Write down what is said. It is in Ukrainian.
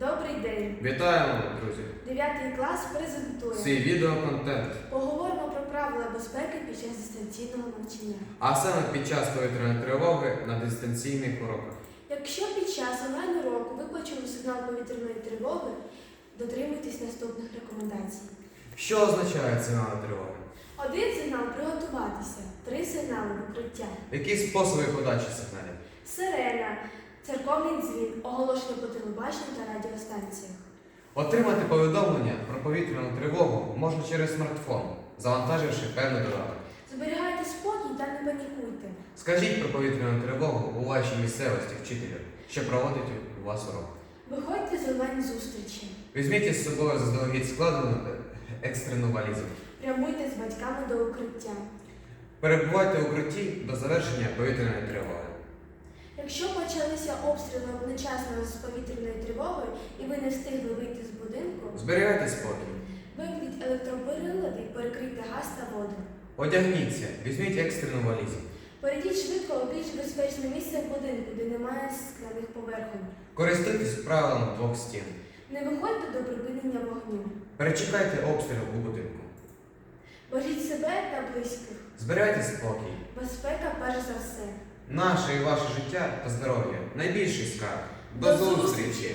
Добрий день! Вітаємо, друзі! 9 клас презентує. Свій відеоконтент. Поговоримо про правила безпеки під час дистанційного навчання. А саме під час повітряної тривоги на дистанційних уроках. Якщо під час онлайн-уроку ви почули сигнал повітряної тривоги, дотримуйтесь наступних рекомендацій. Що означає сигнал тривоги? Один сигнал приготуватися, три сигнали викриття. Які способи подачі сигналів? Сирена, церковний дзвін, оголошення по телебаченню та радіостанціях. Отримати повідомлення про повітряну тривогу можна через смартфон, завантаживши певний додаток. Зберігайте спокій та не панікуйте. Скажіть про повітряну тривогу у вашій місцевості вчителю, що проводить у вас урок. Виходьте з онлайн-зустрічі. Візьміть із собою заздалегідь складену екстрену валізу. Прямуйте з батьками до укриття. Перебувайте у укритті до завершення повітряної тривоги. Якщо почалися обстріли одночасно з повітряною тривогою і ви не встигли вийти з будинку, Зберігайте спокій. вимкніть електроприлади, перекрийте газ та воду. Одягніться, візьміть екстрену валізу. Перейдіть швидко у більш безпечне місце в будинку, де немає скляних поверхонь. Користуйтесь правилами двох стін. Не виходьте до припинення вогню. Перечекайте обстріл у будинку. Беріть себе та близьких. Зберігайте спокій. Безпека перш за все. Наше і ваше життя та здоров'я найбільший скарб. До зустрічі!